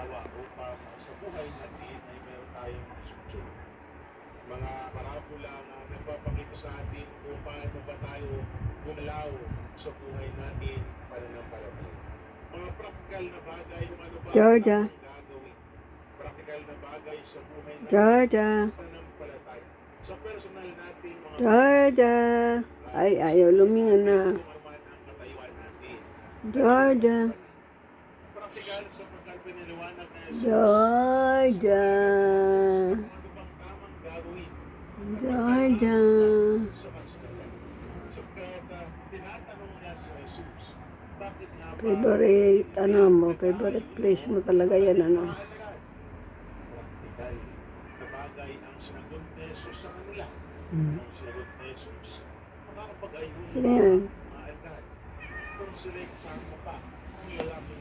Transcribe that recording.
halimbawa upang sa buhay natin ay meron tayong instruction. Mga parabula na nagpapakita sa atin kung paano ba tayo gumalaw sa buhay natin pananampalataya. Mga praktikal na bagay kung ano ba Georgia. gagawin. Praktikal na bagay sa buhay natin Georgia. pananampalataya. Sa personal natin mga Georgia. Ay, ayaw lumingan na. ano. Georgia. Praktikal sa pagkalpiniliwanag na Jesus. Georgia. Georgia. Favorite, ano mo, favorite place mo talaga yan, ano. Hmm. Sino yan? Kung sila'y kasama pa, ang lalaki